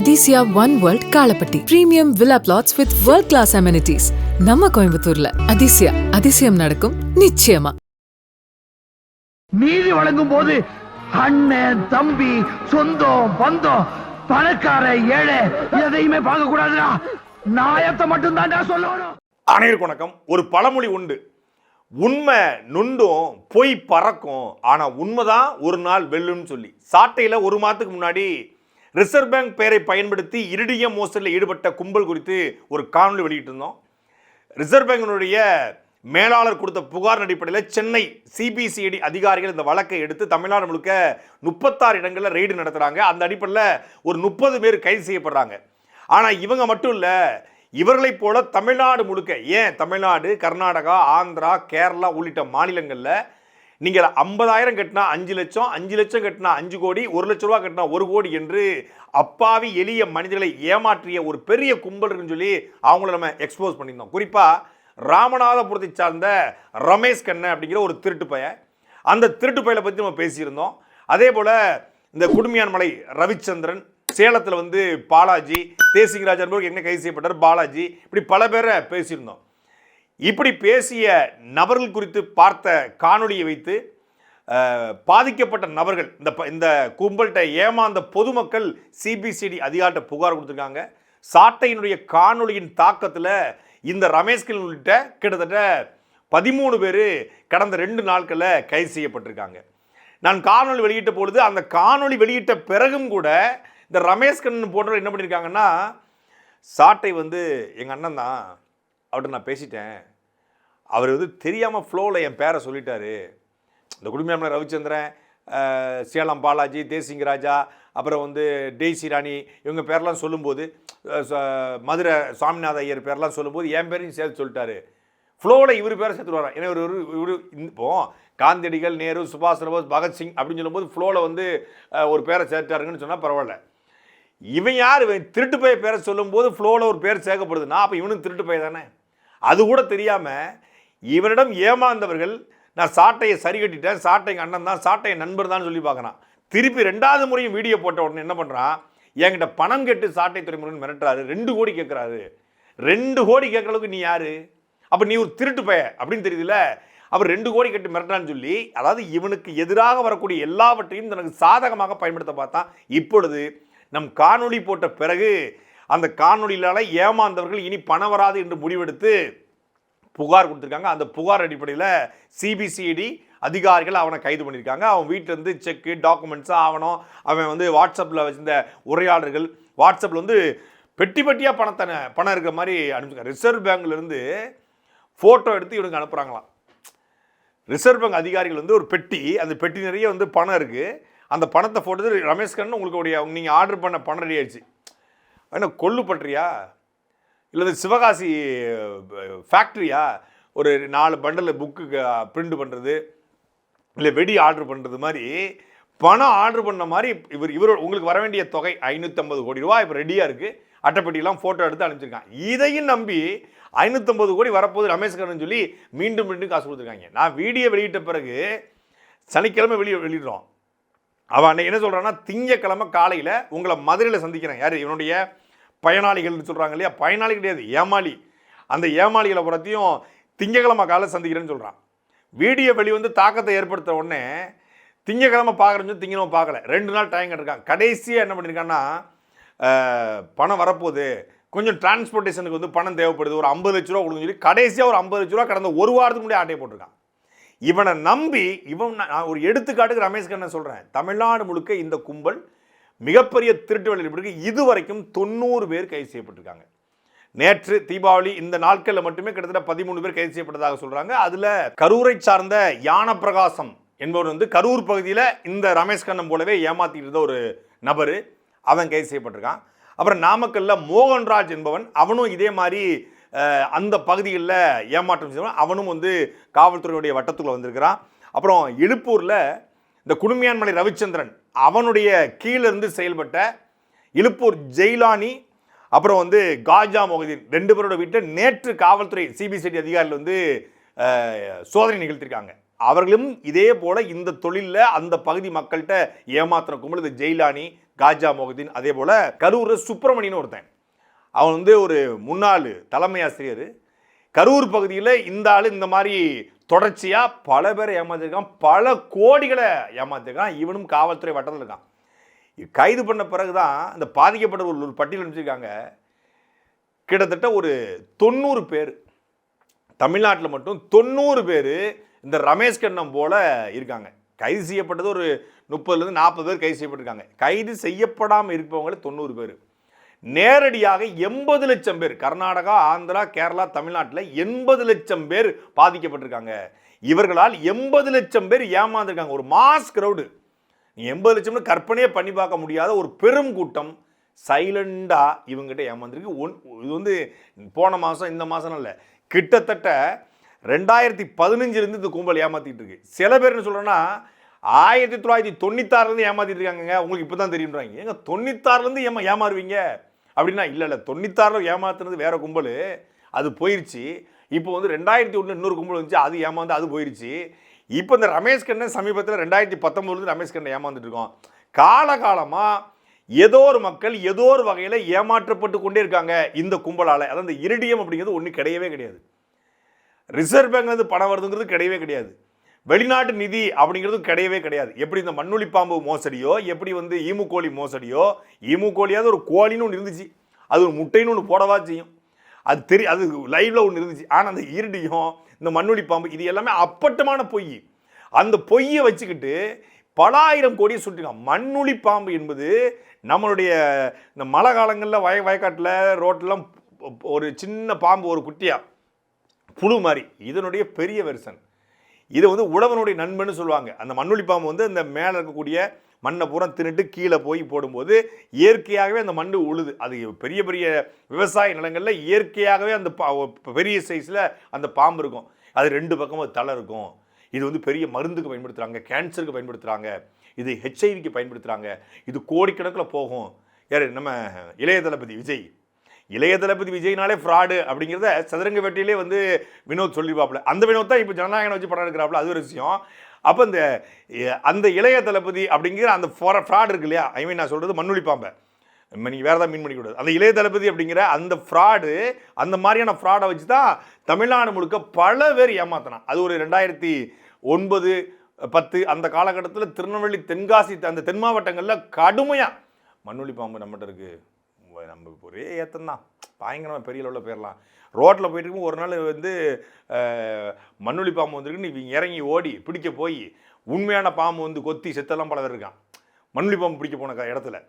Athisaya one world Kalappatti premium villa plots with world class amenities நம்ம கோயம்புத்தூர்ல அதிசயா அதிசயம் நடக்கும் நிச்சயமா நீதி வழங்கும் போது அண்ணன் தம்பி சொந்தம் பந்தம் பணக்கார ஏழை எதையுமே பார்க்க கூடாதுடா நாயத்தை மட்டும் தான்டா சொல்லணும் அனைவருக்கும் வணக்கம். ஒரு பழமொழி உண்டு. உண்மை நுண்டும் பொய் பறக்கும். ஆனால் உண்மைதான் ஒரு நாள் வெல்லும்னு சொல்லி. சாட்டையில் ஒரு மாதத்துக்கு முன்னாடி ரிசர்வ் பேங்க் பெயரை பயன்படுத்தி இருடிய மோசடியில் ஈடுபட்ட கும்பல் குறித்து ஒரு காணொலி வெளியிட்டிருந்தோம். ரிசர்வ் பேங்கினுடைய மேலாளர் கொடுத்த புகார் அடிப்படையில் சென்னை சிபிசிஐடி அதிகாரிகள் இந்த வழக்கை எடுத்து தமிழ்நாடு முழுக்க முப்பத்தாறு இடங்களில் ரெய்டு நடத்துகிறாங்க அந்த அடிப்படையில் ஒரு முப்பது பேர் கைது செய்யப்படுறாங்க. ஆனால் இவங்க மட்டும் இல்லை இவர்களைப் போல தமிழ்நாடு முழுக்க ஏன் தமிழ்நாடு கர்நாடகா ஆந்திரா கேரளா உள்ளிட்ட மாநிலங்களில் நீங்கள் ஐம்பதாயிரம் கட்டினா அஞ்சு லட்சம் அஞ்சு லட்சம் கட்டினா அஞ்சு கோடி ஒரு லட்ச ரூபா கட்டினா ஒரு கோடி என்று அப்பாவி எளிய மனிதர்களை ஏமாற்றிய ஒரு பெரிய கும்பல் இருக்குன்னு சொல்லி அவங்கள நம்ம எக்ஸ்போஸ் பண்ணியிருந்தோம். குறிப்பாக ராமநாதபுரத்தை சார்ந்த ரமேஷ் கண்ணன் அப்படிங்கிற ஒரு திருட்டு பையன் அந்த திருட்டு பையலை பற்றி நம்ம பேசியிருந்தோம். அதே போல் இந்த குடுமியான் மலை ரவிச்சந்திரன் சேலத்தில் வந்து பாலாஜி தேசிங்கராஜ் என்பவர் என்ன கைது செய்யப்பட்டார்? பாலாஜி. இப்படி பல பேரை பேசியிருந்தோம். இப்படி பேசிய நபர்கள் குறித்து பார்த்த காணொளியை வைத்து பாதிக்கப்பட்ட நபர்கள் இந்த ப- இந்த கும்பல்கிட்ட ஏமாந்த பொதுமக்கள் சிபிசிடி அதிகாரிட்ட புகார் கொடுத்துருக்காங்க. சாட்டையினுடைய காணொளியின் தாக்கத்தில் இந்த ரமேஷ்கில் உள்ளிட்ட கிட்டத்தட்ட பதிமூணு பேர் கடந்த ரெண்டு நாட்களில் கைது செய்யப்பட்டிருக்காங்க. நான் காணொளி வெளியிட்ட பொழுது அந்த காணொளி வெளியிட்ட பிறகும் கூட இந்த ரமேஷ் கண்ணன் போன்றவர் என்ன பண்ணியிருக்காங்கன்னா சாட்டை வந்து எங்கள் அண்ணன் தான் அவர்கிட்ட நான் பேசிட்டேன். அவர் வந்து தெரியாமல் ஃப்ளோவில் என் பேரை சொல்லிட்டாரு. இந்த குடும்பம் ரவிச்சந்திரன் சேலம் பாலாஜி தேசிங் ராஜா அப்புறம் வந்து டெய்சி ராணி இவங்க பேர்லாம் சொல்லும்போது ச- மதுரை சுவாமிநாத ஐயர் பேர்லாம் சொல்லும்போது என் பேரையும் சேர்த்து சொல்லிட்டாரு. ஃப்ளோவில் இவர் பேரை சேர்த்து வரான் ஏன்னா இவர் ஒரு இவர் இப்போ காந்தியடிகள் நேரு சுபாஷ் சந்திரபோஸ் பகத்சிங் அப்படின்னு சொல்லும்போது ஃப்ளோவில் வந்து ஒரு பேரை சேர்த்தாருங்கன்னு சொன்னால் பரவாயில்ல. இவன் யார்? இவன் திருட்டு பைய பேரை சொல்லும்போது ஃப்ளோவில் ஒரு பேர் சேர்க்கப்படுதுன்னா அப்போ இவனும் திருட்டு பைய தானே? அது கூட தெரியாமல் இவனிடம் ஏமாந்தவர்கள் நான் சாட்டையை சரி கட்டிட்டேன் சாட்டை எங்கள் அண்ணன் தான் சாட்டை நண்பர் தான் சொல்லி பார்க்குறான். திருப்பி ரெண்டாவது முறையும் வீடியோ போட்ட உடனே என்ன பண்ணுறான் என்கிட்ட பணம் கெட்டு சாட்டை துறைமுருகன் மிரட்டுறாரு. ரெண்டு கோடி கேட்குறாரு ரெண்டு கோடி கேட்குற அளவுக்கு நீ யார்? அப்போ நீ ஒரு திருட்டு பய அப்படின்னு தெரியுதுல்ல? அவர் ரெண்டு கோடி கட்டி மிரட்டான்னு சொல்லி அதாவது இவனுக்கு எதிராக வரக்கூடிய எல்லாவற்றையும் தனக்கு சாதகமாக பயன்படுத்த பார்த்தான். இப்பொழுது நம் காணொளி போட்ட பிறகு அந்த காணொளியிலால ஏமாந்தவர்கள் இனி பணம் வராது என்று முடிவெடுத்து புகார் கொடுத்துருக்காங்க. அந்த புகார் அடிப்படையில் சிபிசிஐடி அதிகாரிகள் அவனை கைது பண்ணியிருக்காங்க. அவன் வீட்டிலேருந்து செக்கு டாக்குமெண்ட்ஸு ஆவணம். அவன் வந்து வாட்ஸ்அப்பில் வச்சிருந்த உரையாடல்கள் வாட்ஸ்அப்பில் வந்து பெட்டி பெட்டியாக பணத்தை பணம் இருக்கிற மாதிரி அனுப்பிச்சிருக்காங்க. ரிசர்வ் பேங்க்லேருந்து ஃபோட்டோ எடுத்து இவனுக்கு அனுப்புகிறாங்களாம் ரிசர்வ் பேங்க் அதிகாரிகள் வந்து ஒரு பெட்டி அந்த பெட்டி நிறைய வந்து பணம் இருக்குது அந்த பணத்தை ஃபோட்டோ ரமேஷ் கண்ணன் உங்களுக்கு நீங்கள் ஆர்டர் பண்ண பணம் ரெடி ஆயிடுச்சு. என்ன கொள்ளு பற்றியா இல்லை சிவகாசி ஃபேக்ட்ரியா ஒரு நாலு பண்டலில் புக்கு பிரிண்ட் பண்ணுறது இல்லை வெடி ஆர்டர் பண்ணுறது மாதிரி பணம் ஆர்டர் பண்ண மாதிரி இவர் இவர் உங்களுக்கு வர வேண்டிய தொகை ஐநூற்றம்பது கோடி ரூபா இப்போ ரெடியாக இருக்குது அட்டைப்பெட்டிலாம் ஃபோட்டோ எடுத்து அனுப்பிச்சிருக்கான். இதையும் நம்பி ஐநூற்றம்பது கோடி வரப்போகுது ரமேஷ் சொல்லி மீண்டும் மீண்டும் காசு கொடுத்துருக்காங்க. நான் வீடியோ வெளியிட்ட பிறகு சனிக்கிழமை வெளியே வெளியிடுறோம். அவன் அன்னைக்கு என்ன சொல்கிறான்னா திங்கக்கிழமை காலையில் உங்களை மதுரையில் சந்திக்கிறேன். யார்? இவனுடைய பயனாளிகள்னு சொல்கிறாங்க இல்லையா? பயனாளி கிடையாது ஏமாளி. அந்த ஏமாளிகளை புறத்தையும் திங்கக்கிழமை காலையில் சந்திக்கிறேன்னு சொல்கிறான் வீடியோ வெளி வந்து தாக்கத்தை ஏற்படுத்த உடனே திங்கக்கிழமை பார்க்குறேன்னு திங்கக்கிழமை பார்க்கல. ரெண்டு நாள் டைம் கட்டிருக்கான். கடைசியாக என்ன பண்ணியிருக்கான்னா பணம் வரப்போகுது. கொஞ்சம் டிரான்ஸ்போர்ட்டேஷனுக்கு வந்து பணம் தேவைப்படுது. ஒரு ஐம்பது லட்ச ரூபா கொடுக்குன்னு சொல்லி கடைசியாக ஒரு ஐம்பது லட்ச ரூபா கடந்த ஒரு வாரத்துக்கு முன்னாடி ஆட்டையை போட்டிருக்கான். இவனை நம்பி இவன் நான் ஒரு எடுத்துக்காட்டுக்கு ரமேஷ் கண்ணன் சொல்கிறேன் தமிழ்நாடு முழுக்க இந்த கும்பல் மிகப்பெரிய திருட்டு வேலையில் இருக்கு இதுவரைக்கும் தொண்ணூறு பேர் கைது செய்யப்பட்டிருக்காங்க. நேற்று தீபாவளி இந்த நாட்களில் மட்டுமே கிட்டத்தட்ட பதிமூணு பேர் கைது செய்யப்பட்டதாக சொல்கிறாங்க அதில் கரூரை சார்ந்த யான பிரகாசம் என்பவர் வந்து கரூர் பகுதியில் இந்த ரமேஷ் கண்ணன் போலவே ஏமாத்திட்டு இருந்த ஒரு நபர். அவன் கைது செய்யப்பட்டிருக்கான். அப்புறம் நாமக்கல்ல மோகன்ராஜ் என்பவன் அவனும் இதே மாதிரி அந்த பகுதிகளில் ஏமாற்றம் செய்வன் அவனும் வந்து காவல்துறையுடைய வட்டத்துக்குள்ள வந்திருக்கிறான். அப்புறம் இழுப்பூரில் இந்த குடுமையான்மலை ரவிச்சந்திரன் அவனுடைய கீழிருந்து செயல்பட்ட இழுப்பூர் ஜெயிலானி அப்புறம் வந்து காஜா மொஹதீன் ரெண்டு பேரோட வீட்டை நேற்று காவல்துறை சிபிசிடி அதிகாரிகள் வந்து சோதனை நிகழ்த்திருக்காங்க அவர்களும் இதே போல் இந்த தொழிலில் அந்த பகுதி மக்கள்கிட்ட ஏமாத்துற கும்பல் இந்த ஜெயிலானி காஜா மொஹதீன் அதே போல் கரூர் சுப்பிரமணியன் ஒருத்தன். அவன் வந்து ஒரு முன்னாள் தலைமை ஆசிரியர். கரூர் பகுதியில் இந்த ஆள் இந்த மாதிரி தொடர்ச்சியாக பல பேரை ஏமாத்திருக்கான் பல கோடிகளை ஏமாத்திருக்கான். இவனும் காவல்துறை வட்டத்தில் இருக்கான். கைது பண்ண பிறகு தான் இந்த பாதிக்கப்பட்ட ஒரு ஒரு பட்டியல் அனுப்பிச்சிருக்காங்க. கிட்டத்தட்ட ஒரு தொண்ணூறு பேர் தமிழ்நாட்டில் மட்டும் தொண்ணூறு பேர் இந்த ரமேஷ் கண்ணம் போல் இருக்காங்க. கைது செய்யப்பட்டது ஒரு முப்பதுலேருந்து நாற்பது பேர் கைது செய்யப்பட்டிருக்காங்க. கைது செய்யப்படாமல் இருப்பவங்களே தொண்ணூறு பேர். நேரடியாக எண்பது லட்சம் பேர் கர்நாடகா ஆந்திரா கேரளா தமிழ்நாட்டில் எண்பது லட்சம் பேர் பாதிக்கப்பட்டிருக்காங்க. இவர்களால் எண்பது லட்சம் பேர் ஏமாந்துருக்காங்க. ஒரு மாஸ் க்ரௌடு எண்பது லட்சம்னு கற்பனையே பண்ணி பார்க்க முடியாத ஒரு பெரும் கூட்டம் சைலண்டாக இவங்ககிட்ட ஏமாந்துருக்கு. ஒன் இது வந்து போன மாதம் இந்த மாதம் இல்லை. கிட்டத்தட்ட ரெண்டாயிரத்தி பதினஞ்சுலேருந்து இந்த கும்பல் ஏமாற்றிட்டு இருக்கு. சில பேர் என்ன சொல்கிறேன்னா ஆயிரத்தி தொள்ளாயிரத்தி தொண்ணூத்தாறுலேருந்து ஏமாற்றிட்டு இருக்காங்க உங்களுக்கு இப்போ தான் தெரியுன்றாங்க ஏங்க தொண்ணூத்தாறுலேருந்து ஏமா ஏமாறுவீங்க? அப்படின்னா இல்லை இல்லை தொண்ணூத்தாறில் ஏமாத்துனது வேற கும்பல் அது போயிருச்சு. இப்போ வந்து ரெண்டாயிரத்தி ஒன்று இன்னொரு கும்பல் வந்துச்சு அது ஏமாந்து அது போயிடுச்சு இப்போ இந்த ரமேஷ் கண்ணன் சமீபத்தில் ரெண்டாயிரத்தி பத்தொம்போதுலேருந்து ரமேஷ் கண்ணன் ஏமாந்துட்டு இருக்கோம். காலகாலமாக ஏதோ ஒரு மக்கள் ஏதோ ஒரு வகையில் ஏமாற்றப்பட்டு கொண்டே இருக்காங்க இந்த கும்பலால். அதாவது இந்த இருடியம் அப்படிங்கிறது ஒன்றும் கிடையவே கிடையாது. ரிசர்வ் பேங்க்லேருந்து பணம் வருதுங்கிறது கிடையவே கிடையாது. வெளிநாட்டு நிதி அப்படிங்கிறது கிடையவே கிடையாது. எப்படி இந்த மண்ணுளி பாம்பு மோசடியோ எப்படி வந்து ஈமு கோழி மோசடியோ ஈமு கோழியாவது ஒரு கோழின்னு ஒன்று இருந்துச்சு. அது ஒரு முட்டைன்னு ஒன்று போடவா செய்யும். அது தெரி அது லைவில் ஒன்று இருந்துச்சு. ஆனால் அந்த ஈரடியும் இந்த மண்ணுளி பாம்பு இது எல்லாமே அப்பட்டமான பொய். அந்த பொய்யை வச்சுக்கிட்டு பல ஆயிரம் கோடியை சுட்டிருக்கான். மண்ணுளி பாம்பு என்பது நம்மளுடைய இந்த மழை காலங்களில் வய வயக்காட்டில் ரோட்டெலாம் ஒரு சின்ன பாம்பு ஒரு குட்டியாக புழு மாதிரி. இதனுடைய பெரிய வெர்சன். இதை வந்து உழவனுடைய நண்பன்னு சொல்லுவாங்க. அந்த மண்ணுளி பாம்பு வந்து இந்த மேலே இருக்கக்கூடிய மண்ணை பூரா தின்னுட்டு கீழே போய் போடும்போது இயற்கையாகவே அந்த மண் உழுது. அது பெரிய பெரிய விவசாய நிலங்களில் இயற்கையாகவே அந்த பா பெரிய சைஸில் அந்த பாம்பு இருக்கும். அது ரெண்டு பக்கமும் அது தலை இருக்கும். இது வந்து பெரிய மருந்துக்கு பயன்படுத்துகிறாங்க கேன்சருக்கு பயன்படுத்துகிறாங்க இது ஹெச்ஐவிக்கு பயன்படுத்துகிறாங்க இது கோடிக்கணக்கில் போகும். யார்? நம்ம இளைய தளபதி விஜய். இளைய தளபதி விஜய்னாலே ஃப்ராடு அப்படிங்கிறத சதுரங்க வெட்டியிலே வந்து வினோத் சொல்லிப்பாப்புல அந்த வினோத் தான் இப்போ ஜனநாயகம் வச்சு படம் எடுக்கிறாப்புல அது ஒரு விஷயம். அப்போ இந்த அந்த இளைய தளபதி அப்படிங்கிற அந்த ஃப்ராட் இருக்கு இல்லையா? ஐ மீன் நான் சொல்கிறது மண்ணுளி பாம்பை. நீங்கள் வேறு தான் மீன் பண்ணிக்கூடாது அந்த இளைய தளபதி அப்படிங்கிற அந்த ஃப்ராடு அந்த மாதிரியான ஃப்ராடை வச்சு தான் தமிழ்நாடு முழுக்க பல பேர் ஏமாத்தினான் அது ஒரு ரெண்டாயிரத்தி ஒன்பது பத்து அந்த காலகட்டத்தில் திருநெல்வேலி தென்காசி அந்த தென் மாவட்டங்களில் கடுமையாக மண்ணுளி பாம்பு நம்மகிட்ட இருக்குது நம்ம ஒரே ஏத்தம் தான் பயங்கரமாக பெரிய லெவலில் போயிடலாம் ரோட்டில் போயிட்டு இருக்கும் ஒரு நாள் வந்து மண்ணுளி பாம்பு வந்துருக்குன்னு இவங்க இறங்கி ஓடி பிடிக்க போய் உண்மையான பாம்பு வந்து கொத்தி செத்தெல்லாம் பல பேர் இருக்கான். மண்ணுளி பாம்பு பிடிக்க போன இடத்துல.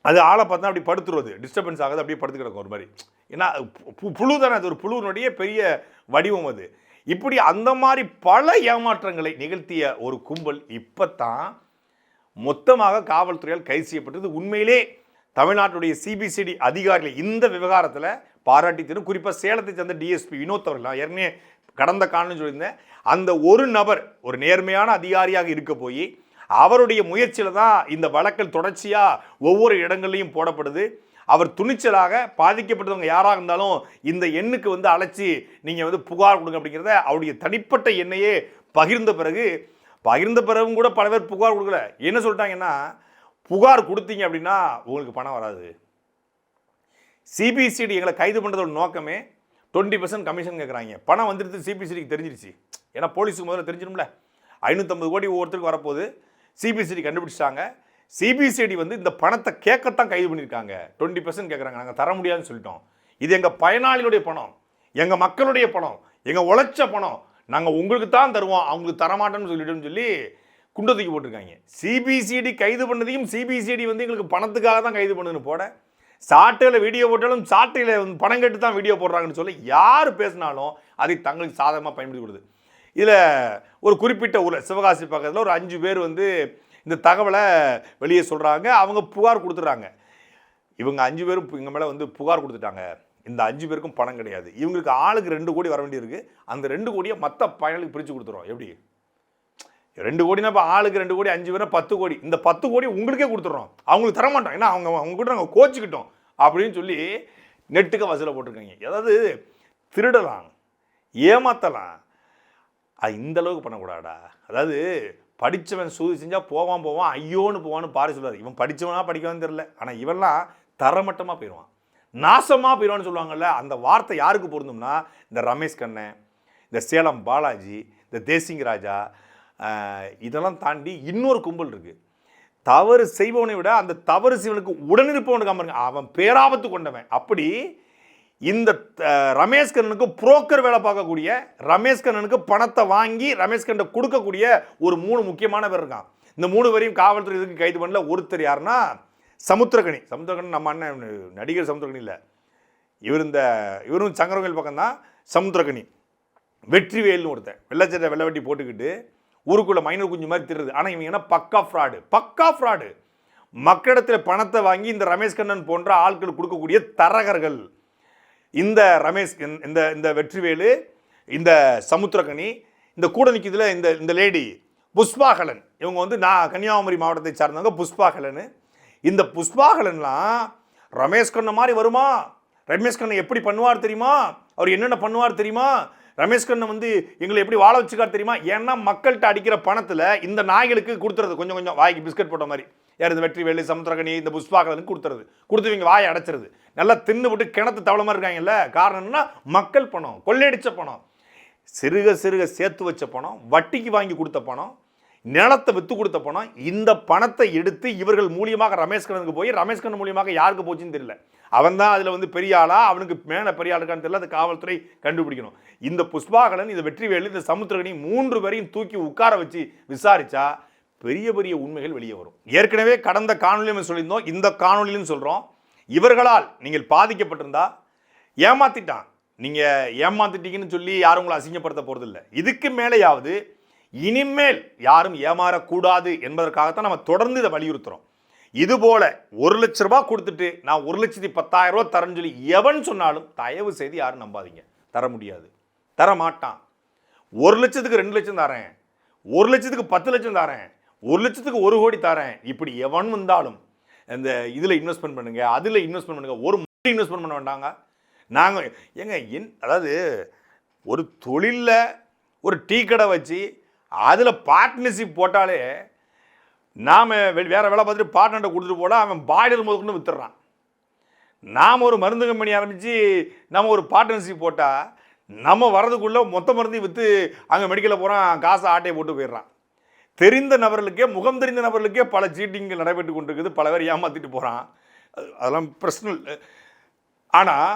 அது ஆளை பார்த்தா அப்படி படுத்துருவது. டிஸ்டர்பன்ஸ் ஆகுது அப்படியே படுத்து கிடக்கும் ஒரு மாதிரி. ஏன்னா பு- புழு தானே அது ஒரு புழுனுடைய பெரிய வடிவம் அது. இப்படி அந்த மாதிரி பல ஏமாற்றங்களை நிகழ்த்திய ஒரு கும்பல் இப்போ தான் மொத்தமாக காவல்துறையால் கைது செய்யப்பட்டது. உண்மையிலே தமிழ்நாட்டுடைய சிபிசிடி அதிகாரிகள் இந்த விவகாரத்தில் பாராட்டி தரும் குறிப்பாக சேலத்தை சேர்ந்த டிஎஸ்பி வினோத் அவர்கள். நான் ஏற்கனவே கடந்த காலம்னு சொல்லியிருந்தேன். அந்த ஒரு நபர் ஒரு நேர்மையான அதிகாரியாக இருக்க போய் அவருடைய முயற்சியில் தான் இந்த வழக்கல் தொடர்ச்சியாக ஒவ்வொரு இடங்கள்லையும் போடப்படுது. அவர் துணிச்சலாக பாதிக்கப்பட்டவங்க யாராக இருந்தாலும் இந்த எண்ணுக்கு வந்து அழைச்சி நீங்கள் வந்து புகார் கொடுங்க அப்படிங்கிறத அவருடைய தனிப்பட்ட எண்ணையே பகிர்ந்த பிறகு பகிர்ந்த பிறகும் கூட பல பேர் புகார் கொடுக்கல. என்ன சொல்லிட்டாங்கன்னா புகார் கொடுத்தீங்க அப்படின்னா உங்களுக்கு பணம் வராது. சிபிசிடி எங்களை கைது பண்ணுறதோட நோக்கமே டுவெண்ட்டி பர்சன்ட் கமிஷன் கேட்குறாங்க பணம் வந்துடுது சிபிசிடிக்கு தெரிஞ்சிருச்சு. ஏன்னா போலீஸுக்கு முதல்ல தெரிஞ்சிடும்ல ஐநூற்றம்பது கோடி ஒவ்வொருத்தருக்கு வரப்போகுது. சிபிசிடி கண்டுபிடிச்சிட்டாங்க. சிபிசிடி வந்து இந்த பணத்தை கேட்கத்தான் கைது பண்ணியிருக்காங்க. டுவெண்ட்டி பர்சன்ட் கேட்குறாங்க நாங்கள் தர முடியாதுன்னு சொல்லிட்டோம். இது எங்கள் பயனாளிகளுடைய பணம். எங்கள் மக்களுடைய பணம். எங்கள் உழைச்ச பணம். நாங்கள் உங்களுக்கு தான் தருவோம். அவங்களுக்கு தரமாட்டோம்னு சொல்லிட்டோம்னு சொல்லி குண்டை தூக்கி போட்டிருக்காங்க சிபிசிடி கைது பண்ணதையும் சிபிசிடி வந்து எங்களுக்கு பணத்துக்காக தான் கைது பண்ணுதுன்னு போட சாட்டையில் வீடியோ போட்டாலும் சாட்டையில் வந்து பணம் கட்டு தான் வீடியோ போடுறாங்கன்னு சொல்லி யார் பேசினாலும் அதை தங்களுக்கு சாதகமாக பயன்படுத்தி கொடுது இதில் ஒரு குறிப்பிட்ட ஊரில் சிவகாசி பக்கத்தில் ஒரு அஞ்சு பேர் வந்து இந்த தகவலை வெளியே சொல்கிறாங்க அவங்க புகார் கொடுத்துட்றாங்க. இவங்க அஞ்சு பேரும் இங்கே மேலே வந்து புகார் கொடுத்துட்டாங்க. இந்த அஞ்சு பேருக்கும் பணம் கிடையாது. இவங்களுக்கு ஆளுக்கு ரெண்டு கோடி வர வேண்டியிருக்கு. அந்த ரெண்டு கோடியை மற்ற பயனுக்கு பிரித்து கொடுத்துருவோம் எப்படி? ரெண்டு கோடினா இப்போ ஆளுக்கு ரெண்டு கோடி அஞ்சு பேரும் பத்து கோடி. இந்த பத்து கோடி உங்களுக்கே கொடுத்துட்றோம் அவங்களுக்கு தர மாட்டோம் ஏன்னா அவங்க அவங்க கூட நாங்கள் கோச்சிக்கிட்டோம். அப்படின்னு சொல்லி நெட்டுக்கு வசூலை போட்டிருக்காங்க. அதாவது திருடலாம் ஏமாத்தலாம் அது இந்த அளவுக்கு பண்ணக்கூடாடா அதாவது படித்தவன் சூது செஞ்சால் போவான் போவான் ஐயோன்னு போவான்னு பாரு சொல்லுவார் இவன் படித்தவனா படிக்கவான்னு தெரில ஆனால் இவெல்லாம் தரமட்டமாக போயிடுவான். நாசமாக போயிடுவான்னு சொல்லுவாங்கள்ல அந்த வார்த்தை யாருக்கு பொருந்தும்னா இந்த ரமேஷ் கண்ணன் இந்த சேலம் பாலாஜி இந்த தேசிங் ராஜா இதெல்லாம் தாண்டி இன்னொரு கும்பல் இருக்குது தவறு செய்பவனை விட அந்த தவறு செய்வனுக்கு உடனிருப்பவனுக்கு அமருங்க அவன் பேராபத்து கொண்டவன். அப்படி இந்த ரமேஷ்கண்ணனுக்கு ரமேஷ் புரோக்கர் வேலை பார்க்கக்கூடிய ரமேஷ் கண்ணனுக்கு பணத்தை வாங்கி ரமேஷ் கொடுக்கக்கூடிய ஒரு மூணு முக்கியமான பேர் இருக்கான். இந்த மூணு பேரையும் காவல்துறை இதுக்கு கைது பண்ணல. ஒருத்தர் யாருன்னா சமுத்திரகணி சமுத்திரகணி நம்ம அண்ணன் நடிகர் சமுத்திரகணி இல்லை. இவர் இந்த இவரும் சங்கரவேல் பக்கம் தான் வெற்றி வெற்றிவேல்னு ஒருத்தன். வெள்ளச்சட்டை வெள்ளை வெட்டி போட்டுக்கிட்டு ஊருக்குள்ள மைனர் குஞ்சு மாதிரி திருது ஆனால் இவங்க என்ன? பக்கா ஃப்ராடு பக்கா ஃப்ராடு மக்களிடத்தில் பணத்தை வாங்கி இந்த ரமேஷ் கண்ணன் போன்ற ஆட்கள் கொடுக்கக்கூடிய தரகர்கள். இந்த ரமேஷ் இந்த- இந்த இந்த வெற்றிவேலு இந்த சமுத்திரகனி இந்த கூட நிற்கிறதுல இந்த இந்த லேடி புஷ்பாகலன். இவங்க வந்து நான் கன்னியாகுமரி மாவட்டத்தை சார்ந்தவங்க புஷ்பாகலன். இந்த புஷ்பாகலன்லாம் ரமேஷ் கண்ணன் மாதிரி வருமா? ரமேஷ் கண்ணன் எப்படி பண்ணுவார் தெரியுமா? அவர் என்னென்ன பண்ணுவார் தெரியுமா? ரமேஷ் கண்ணன் வந்து எங்களை எப்படி வாழ வச்சுக்கார் தெரியுமா? ஏன்னா மக்கள்கிட்ட அடிக்கிற பணத்தில் இந்த நாய்களுக்கு கொடுத்துறது. கொஞ்சம் கொஞ்சம் வாய்க்கு பிஸ்கட் போட்ட மாதிரி. யார் இந்த வெற்றி வேலு சமுத்திரகனி இந்த புஷ்பாக்கலன்னு கொடுத்துறது. கொடுத்து இவங்க வாயை அடைச்சிருது. நல்லா தின்னு விட்டு கிணத்து தவளமாக இருக்காங்கல்ல? காரணம் என்னன்னா மக்கள் பணம் கொள்ளையடிச்ச பணம். சிறுக சிறுக சேர்த்து வச்ச பணம் வட்டிக்கு வாங்கி கொடுத்த பணம் நிலத்தை விற்று கொடுத்த பணம் இந்த பணத்தை எடுத்து இவர்கள் மூலியமாக ரமேஷ் கண்ணனுக்கு போய் ரமேஷ் கண்ணன் மூலியமாக யாருக்கு போச்சுன்னு தெரியல. அவன் தான் அதில் வந்து பெரிய ஆளா அவனுக்கு மேலே பெரிய ஆளுக்கான்னு தெரியல அது காவல்துறை கண்டுபிடிக்கணும். இந்த புஷ்பாகலன் இந்த வெற்றிவேலு இந்த சமுத்திரகனி மூன்று பேரையும் தூக்கி உட்கார வச்சு விசாரிச்சா பெரிய பெரிய உண்மைகள் வெளியே வரும். ஏற்கனவே கடந்த காணொலியும் சொல்லியிருந்தோம் இந்த காணொலியும் சொல்கிறோம் இவர்களால் நீங்கள் பாதிக்கப்பட்டிருந்தா ஏமாத்திட்டான். நீங்கள் ஏமாத்திட்டீங்கன்னு சொல்லி யாரும் உங்களை அசிங்கப்படுத்த போகிறதில்ல இதுக்கு மேலேயாவது இனிமேல் யாரும் ஏமாறக்கூடாது என்பதற்காகத்தான் நம்ம தொடர்ந்து இதை வலியுறுத்துகிறோம் இதுபோல ஒரு லட்ச ரூபா கொடுத்துட்டு நான் ஒரு லட்சத்தி பத்தாயிரம் ரூபா தரேன்னு சொல்லி எவன் சொன்னாலும் தயவு செய்து யாரும் நம்பாதீங்க. தர முடியாது. தர மாட்டான். ஒரு லட்சத்துக்கு ரெண்டு லட்சம் தரேன். ஒரு லட்சத்துக்கு பத்து லட்சம் தரேன். ஒரு லட்சத்துக்கு ஒரு கோடி தரேன். இப்படி எவன் வந்தாலும் இந்த இதில் இன்வெஸ்ட்மெண்ட் பண்ணுங்கள் அதில் இன்வெஸ்ட்மெண்ட் பண்ணுங்க ஒரு இன்வெஸ்ட்மெண்ட் பண்ண வேண்டாங்க. நாங்கள் ஏங்க என் அதாவது ஒரு தொழிலில் ஒரு டீ கடை வச்சு அதில் பார்ட்னர்ஷிப் போட்டாலே நாம் வேறு வேலை பார்த்துட்டு பார்ட்னர்கிட்ட கொடுத்துட்டு போட அவன் பாய்லர் முதற்கொண்டு வித்துடுறான். நாம் ஒரு மருந்து கம்பெனி ஆரம்பித்து நம்ம ஒரு பார்ட்னர்ஷிப் போட்டால் நம்ம வரதுக்குள்ளே மொத்த மருந்தையும் விற்று அங்கே மெடிக்கலில் போகிறான் காசை ஆட்டையை போட்டு போயிடுறான். தெரிந்த நபர்களுக்கே முகம் தெரிந்த நபர்களுக்கே பல சீட்டிங்கள் நடைபெற்று கொண்டிருக்குது. பல பேர் ஏமாற்றிட்டு போகிறான் அதெல்லாம் பிரச்சனை ஆனால்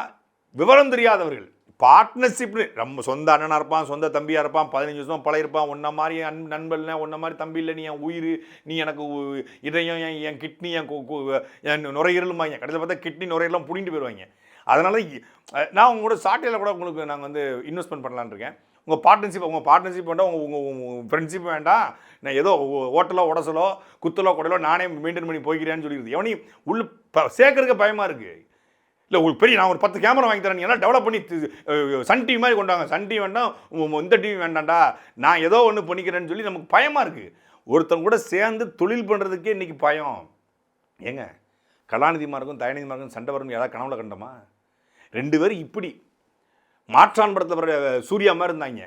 விவரம் தெரியாதவர்கள் பார்ட்னர்ஷிப்னு நம்ம சொந்த அண்ணனாக இருப்பான் சொந்த தம்பியாக இருப்பான் பதினஞ்சு வருஷம் பழையிருப்பான் உன்ன மாதிரி அன் நண்பன்ல ஒன்றை மாதிரி தம்பி இல்லை நீ என் உயிர் நீ எனக்கு உ- இதயம் என் என் கிட்னி என் கு- என் கடைசியில் பார்த்தா கிட்னி நுரையீரலாம் புடிங்கிட்டு போயிடுவாங்க. அதனால் நான் உங்களோட சாட்டையில் கூட உங்களுக்கு நாங்கள் வந்து இன்வெஸ்ட்மெண்ட் பண்ணலான்னு இருக்கேன். உங்கள் பார்ட்னர்ஷிப் உங்கள் பார்ட்னர்ஷிப் வேண்டாம் உங்கள் உங்கள் ஃப்ரெண்ட்ஷிப் வேண்டாம். நான் ஏதோ ஓட்டலோ உடசலோ குத்தலோ கொடலோ நானே மெயின்டைன் பண்ணி போய்க்கிறேன்னு சொல்லிடுது. எவனையும் உள்ள சேர்க்கறதுக்கு பயமாக இருக்குது இல்லை உங்களுக்கு பெரிய நான் ஒரு பத்து கேமரா வாங்கி தரேன். நீ எல்லாம் டெவலப் பண்ணி சன் டிவி மாதிரி கொண்டாங்க சன் டிவி வேண்டாம் உம் இந்த டிவி வேண்டாம்டா. நான் ஏதோ ஒன்று பண்ணிக்கிறேன்னு சொல்லி நமக்கு பயமாக இருக்குது ஒருத்தன் கூட சேர்ந்து தொழில் பண்ணுறதுக்கே இன்றைக்கி பயம். ஏங்க கலாநிதி மார்க்கும் தயநிதி மார்க்கும் சண்டை வரும். ஏதாவது கனவுல கண்டோமா? ரெண்டு பேரும் இப்படி. மாற்றான் படத்தில் வர சூர்யா மாதிரி இருந்தாங்க.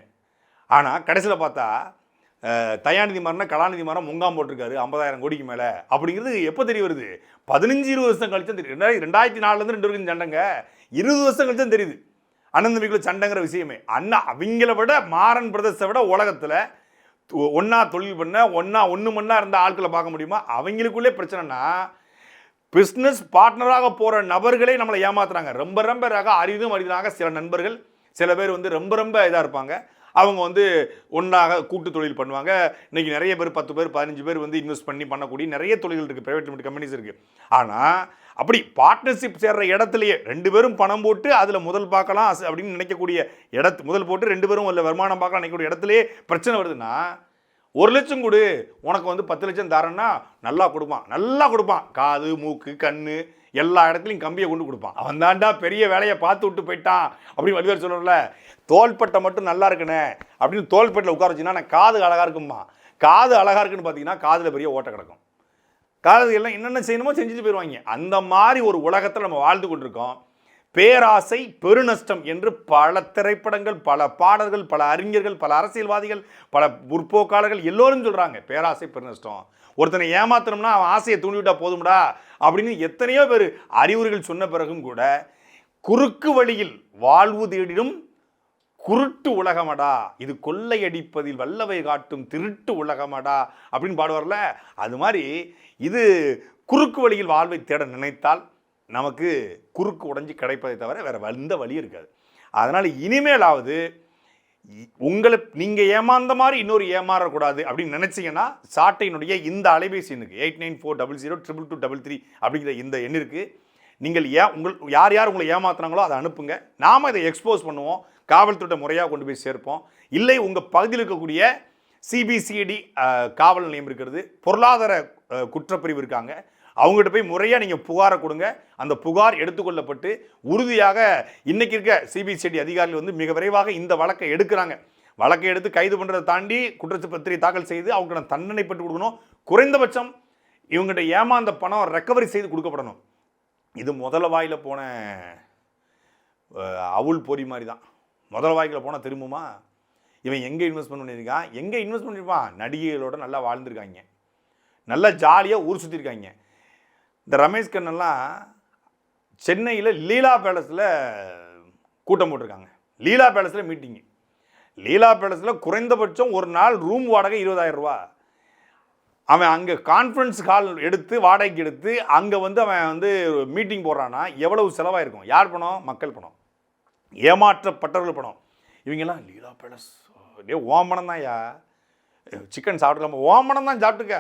ஆனால் கடைசியில் பார்த்தா தயாநிதி மாறனா கலாநிதி மாறன் முங்காம் போட்டிருக்காரு ஐம்பதாயிரம் கோடிக்கு மேலே. அப்படிங்கிறது எப்போ தெரிய வருது? பதினஞ்சு இருபது வருஷம் கழிச்சு தெரியும் ரெண்டாயிரத்தி நாலுலேருந்து ரெண்டு வரைக்கும் சண்டைங்க. இருபது வருஷம் கழிச்சு தான் தெரியுது. அண்ணன் தம்பிக்குள்ள சண்டைங்கிற விஷயமே. அண்ணா அவங்கள விட மாறன் பிரதர்ஸை விட உலகத்தில் ஒன்றா தொழில் பண்ண ஒன்றா ஒன்று மண்ணா இருந்த ஆட்களை பார்க்க முடியுமா? அவங்களுக்குள்ளே பிரச்சனைனா பிஸ்னஸ் பார்ட்னராக போகிற நபர்களே நம்மளை ஏமாத்துறாங்க. ரொம்ப ரொம்ப ரக அரிதும் அரிதாக சில நண்பர்கள் சில பேர் வந்து ரொம்ப ரொம்ப இதாக இருப்பாங்க. அவங்க வந்து ஒன்றாக கூட்டு தொழில் பண்ணுவாங்க. இன்னைக்கு நிறைய பேர் பத்து பேர் பதினஞ்சு பேர் வந்து இன்வெஸ்ட் பண்ணி பண்ணக்கூடிய நிறைய தொழில்கள் இருக்குது ப்ரைவேட் லிமிட் கம்பெனிஸ் இருக்குது ஆனால் அப்படி பார்ட்னர்ஷிப் சேர்ற இடத்துலையே ரெண்டு பேரும் பணம் போட்டு அதில் முதல் பார்க்கலாம் அப்படின்னு நினைக்கக்கூடிய இடத்து முதல் போட்டு ரெண்டு பேரும் அதில் வருமானம் பார்க்கலாம் நினைக்கக்கூடிய இடத்துலையே பிரச்சனை வருதுன்னா ஒரு லட்சம் கொடு. உனக்கு வந்து பத்து லட்சம் தரேன்னா நல்லா கொடுப்பான். நல்லா கொடுப்பான். காது மூக்கு கண்ணு எல்லா இடத்துலையும் கம்பியை கொண்டு கொடுப்பான். அவன் தாண்டா பெரிய வேலையை பார்த்து விட்டு போயிட்டான் அப்படின்னு வடிவேல் சொல்கிறல தோள்பட்டை மட்டும் நல்லா இருக்குண்ணே அப்படின்னு தோள்பட்டில் உட்கார வச்சுன்னா நான் காது அழகாக இருக்கும்மா. காது அழகாக இருக்குன்னு பார்த்தீங்கன்னா காதில் பெரிய ஓட்டை கிடக்கும். காது எல்லாம் என்னென்ன செய்யணுமோ செஞ்சுட்டு போயிடுவாங்க அந்த மாதிரி ஒரு உலகத்தில் நம்ம வாழ்ந்து கொண்டிருக்கோம். பேராசை பெருநஷ்டம் என்று பல திரைப்படங்கள் பல பாடல்கள் பல அறிஞர்கள் பல அரசியல்வாதிகள் பல முற்போக்காளர்கள் எல்லோரும் சொல்கிறாங்க பேராசை பெருநஷ்டம். ஒருத்தனை ஏமாத்தணும்னா அவன் ஆசையை தூண்டிவிட்டா போதும்டா அப்படின்னு எத்தனையோ பேர் அறிவுரைகள் சொன்ன பிறகும் கூட குறுக்கு வழியில் வாழ்வு தேடிடும் குருட்டு உலகமடா இது கொள்ளையடிப்பதில் வல்லவை காட்டும் திருட்டு உலகமடா அப்படின்னு பாடுவார்ல. அது மாதிரி இது குறுக்கு வழியில் வாழ்வை தேட நினைத்தால் நமக்கு குறுக்கு உடஞ்சி கிடைப்பதை தவிர வேறு எந்த வழி இருக்காது. அதனால் இனிமேலாவது உங்களை நீங்கள் ஏமாந்த மாதிரி இன்னொரு ஏமாறக்கூடாது அப்படின்னு நினச்சிங்கன்னா சாட்டையினுடைய இந்த அலைபேசி எண்ணுக்கு eight nine four double zero triple two double three அப்படிங்கிற இந்த எண்ணிற்கு நீங்கள் ஏ உங்கள் யார் யார் உங்களை ஏமாத்துனாங்களோ அதை அனுப்புங்க. நாம் இதை எக்ஸ்போஸ் பண்ணுவோம். காவல்துறை முறையாக கொண்டு போய் சேர்ப்போம். இல்லை உங்கள் பகுதியில் இருக்கக்கூடிய சிபிசிஐடி காவல் நிலையம் இருக்கிறது. பொருளாதார குற்றப்பிரிவு இருக்காங்க. அவங்ககிட்ட போய் முறையாக நீங்கள் புகாரை கொடுங்க. அந்த புகார் எடுத்துக்கொள்ளப்பட்டு உறுதியாக இன்றைக்கி இருக்க சிபிசிஐடி அதிகாரிகள் வந்து மிக விரைவாக இந்த வழக்கை எடுக்கிறாங்க. வழக்கை எடுத்து கைது பண்ணுறதை தாண்டி குற்றப்பத்திரிகை தாக்கல் செய்து அவங்களுக்கு தண்டனை பெற்று கொடுக்கணும். குறைந்தபட்சம் இவங்ககிட்ட ஏமாந்த பணம் ரெக்கவரி செய்து கொடுக்கப்படணும். இது முதல வாயில் போன அவுள் பொறி மாதிரி தான். முதல் வாய்க்கில் போனால் திரும்புமா? இவன் எங்கே இன்வெஸ்ட்மெண்ட் பண்ணியிருக்கான் எங்கே இன்வெஸ்ட் பண்ணியிருப்பான்? நடிகைகளோட நல்லா வாழ்ந்துருக்காங்க. நல்லா ஜாலியாக ஊர் சுற்றிருக்காங்க இந்த ரமேஷ் கண்ணெல்லாம் சென்னையில் லீலா பேலஸில் கூட்டம் போட்டிருக்காங்க. லீலா பேலஸில் மீட்டிங்கு லீலா பேலஸில் குறைந்தபட்சம் ஒரு நாள் ரூம் வாடகை இருபதாயிரம் ரூபா. அவன் அங்கே கான்ஃபரன்ஸ் ஹால் எடுத்து வாடகைக்கு எடுத்து அங்கே வந்து அவன் வந்து மீட்டிங் போடுறான்னா எவ்வளவு செலவாயிருக்கும்? யார் பணம்? மக்கள் பணம். ஏமாற்றப்பட்டவர்கள் பணம். இவங்கெல்லாம் லீலா பேலஸ். அப்படியே ஓமனம் தான் யா சிக்கன் சாப்பிடலாமா? ஓமனம் தான் சாப்பிட்டுக்க.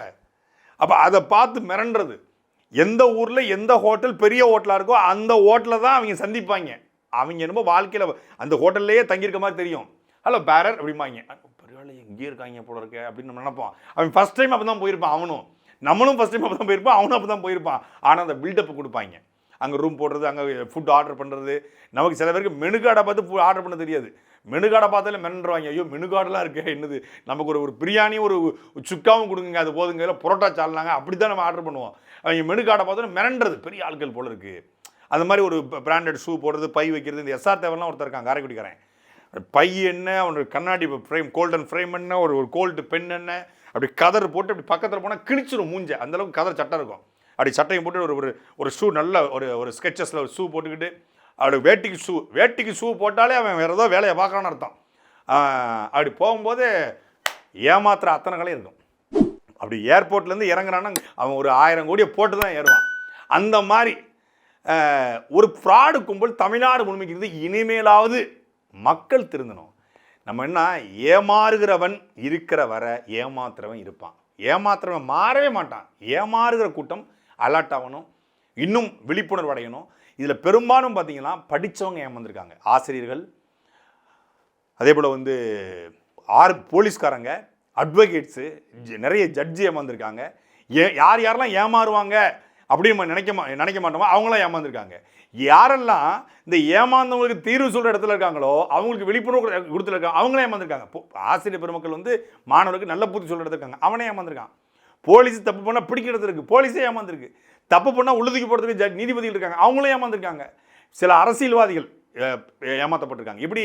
அப்போ அதை பார்த்து மிரண்டுறது. எந்த ஊரில் எந்த ஹோட்டல் பெரிய ஹோட்டலாக இருக்கோ அந்த ஹோட்டலில் தான் அவங்க சந்திப்பாங்க. அவங்க என்னமோ வாழ்க்கையில் அந்த ஹோட்டல்லையே தங்கியிருக்க மாதிரி தெரியும். ஹலோ பேரர் அப்படிம்பாங்க. பரவாயில்ல எங்கேயே இருக்காங்க போல இருக்க அப்படின்னு நம்ம நினைப்போம். அவன் ஃபஸ்ட் டைம் அப்போ தான் போயிருப்பான் அவனும். நம்மளும் ஃபஸ்ட் டைம் அப்போ தான் போயிருப்பான் அவனும் அப்போ தான் போயிருப்பான். ஆனால் அந்த பில்டப் கொடுப்பாங்க. அங்கே ரூம் போடுறது அங்கே ஃபுட் ஆர்டர் பண்ணுறது நமக்கு சில பேருக்கு மெனு கார்டை பார்த்து ஆர்டர் பண்ண தெரியாது. மெனுகாடை பார்த்தாலே மெனுன்றாங்க ஐயோ மெனு கார்டெலாம் இருக்கே என்னது? நமக்கு ஒரு ஒரு பிரியாணி ஒரு சுக்காவும் கொடுங்க அது போதுங்க. இல்லை புரோட்டா சால்னாங்க அப்படி தான் நம்ம ஆர்டர் பண்ணுவோம். அவங்க மெனு கார்டை பார்த்தோன்னா மிரண்டுறது. பெரிய ஆட்கள் போல் இருக்குது அந்த மாதிரி ஒரு பிராண்டட் ஷூ போடுறது பை வைக்கிறது இந்த எஸ்ஆர் தேவலாம் ஒருத்தர் இருக்காங்க காரைக்குடிக்காரன். பை என்ன அவனோட கண்ணாடி ஃப்ரேம் கோல்டன் ஃப்ரேம் என்ன ஒரு ஒரு கோல்டு பென் என்ன அப்படி கதர் போட்டு அப்படி பக்கத்தில் போனால் கிழிச்சிரும் மூஞ்ச. அந்த அளவுக்கு கதர் சட்டை இருக்கும். அப்படி சட்டையும் போட்டு ஒரு ஒரு ஒரு ஷூ நல்ல ஒரு ஒரு ஸ்கெச்சஸில் ஒரு ஷூ போட்டுக்கிட்டு அப்படி வேட்டிக்கு ஷூ வேட்டிக்கு ஷூ போட்டாலே அவன் வேறு ஏதோ வேலையை பார்க்கறான்னு அர்த்தம். அப்படி போகும்போது ஏமாத்துற அத்தனை கலையும் இருக்கும். அப்படி ஏர்போர்ட்லேருந்து இறங்குறான்னா அவன் ஒரு ஆயிரம் கோடியை போட்டு தான் ஏறுவான். அந்த மாதிரி ஒரு ஃப்ராடு கும்பல் தமிழ்நாடு முழுமைக்கிறது இனிமேலாவது மக்கள் திருந்தணும். நம்ம என்ன ஏமாறுகிறவன் இருக்கிற வர ஏமாத்துறவன் இருப்பான். ஏமாத்துறவன் மாறவே மாட்டான். ஏமாறுகிற கூட்டம் அலர்ட் ஆகணும் இன்னும் விழிப்புணர்வு அடையணும். இதில் பெரும்பாலும் பார்த்தீங்கன்னா படித்தவங்க ஏமாந்துருக்காங்க. ஆசிரியர்கள் அதே போல் வந்து ஆறு போலீஸ்காரங்க அட்வொகேட்ஸு நிறைய ஜட்ஜி ஏமாந்துருக்காங்க. ஏ யார் யாரெல்லாம் ஏமாறுவாங்க அப்படின்னு நம்ம நினைக்க மா நினைக்க மாட்டோமோ அவங்களாம் ஏமாந்துருக்காங்க. யாரெல்லாம் இந்த ஏமாந்தவங்களுக்கு தீர்வு சொல்கிற இடத்துல இருக்காங்களோ அவங்களுக்கு விழிப்புணர்வு கொடுத்துருக்காங்க கொடுத்துல இருக்காங்க அவங்களே ஏமாந்துருக்காங்க ஆசிரியர் பெருமக்கள் வந்து மாணவருக்கு நல்ல புத்தி சொல்கிற இடத்துல இருக்காங்க. அவனே ஏமாந்துருக்கான். போலீஸ் தப்பு பண்ணால் பிடிக்கிறது இருக்குது போலீஸே ஏமாந்துருக்கு. தப்பு பண்ணால் உள்ளுக்கு போகிறதுக்கு ஜ நீதிபதிகள் இருக்காங்க. அவங்களும் ஏமாந்துருக்காங்க. சில அரசியல்வாதிகள் ஏமாற்றப்பட்டிருக்காங்க ஏமாத்தப்பட்டிருக்காங்க. இப்படி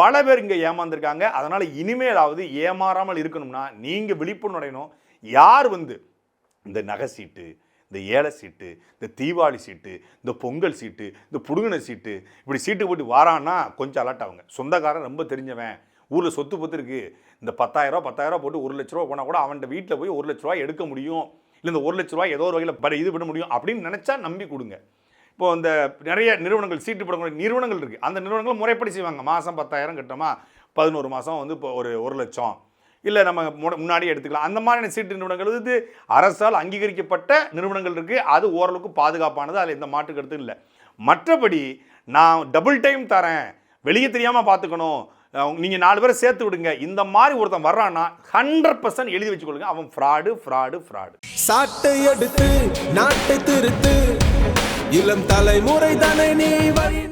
பல பேர் இங்கே ஏமாந்துருக்காங்க. அதனால் இனிமேலாவது ஏமாறாமல் இருக்கணும்னா நீங்கள் விழிப்புணர்வு அடையணும். யார் வந்து இந்த நகை சீட்டு இந்த ஏழை சீட்டு இந்த தீபாவளி சீட்டு இந்த பொங்கல் சீட்டு இந்த புடுங்கின சீட்டு இப்படி சீட்டு போட்டு வாரான்னா கொஞ்சம் அலர்ட் ஆகுங்க. சொந்தக்காரன் ரொம்ப தெரிஞ்சவன். ஊரில் சொத்து பத்து இருக்குது இந்த பத்தாயிரரூவா பத்தாயிரரூவா போட்டு ஒரு லட்ச ரூபா போனால் கூட அவன்கிட்ட வீட்டில் போய் ஒரு லட்ச ரூபா எடுக்க முடியும். இல்லை இந்த ஒரு லட்ச ரூபாய் ஏதோ ஒரு வகையில் பர இது பண்ண முடியும் அப்படின்னு நினச்சா நம்பி கொடுங்க. இப்போ இந்த நிறைய நிறுவனங்கள் சீட்டு போடக்கூடிய நிறுவனங்கள் இருக்குது அந்த நிறுவனங்கள் முறைப்படி செய்வாங்க. மாதம் பத்தாயிரம் கட்டமா பதினோரு மாதம் வந்து இப்போ ஒரு ஒரு லட்சம். இல்லை நம்ம முட- முன்னாடியே எடுத்துக்கலாம். அந்த மாதிரியான சீட்டு நிறுவனங்கள் வந்து அரசால் அங்கீகரிக்கப்பட்ட நிறுவனங்கள் இருக்குது அது ஓரளவுக்கு பாதுகாப்பானது. அதில் எந்த மாற்று கருத்தும் இல்லை. மற்றபடி நான் டபுள் டைம் தரேன். வெளியே தெரியாமல் பார்த்துக்கணும் நீங்கள் நாலு பேரை சேர்த்து விடுங்க. இந்த மாதிரி ஒருத்தன் வர்றான்னா ஹண்ட்ரட் பர்சன்ட் எழுதி வச்சுக்கொள்ளுங்க. அவன் ஃப்ராடு ஃப்ராடு ஃப்ராடு சாட்டை எடுத்து நாட்டை திருத்து. இளம் தலைமுறை தானே நீ வழி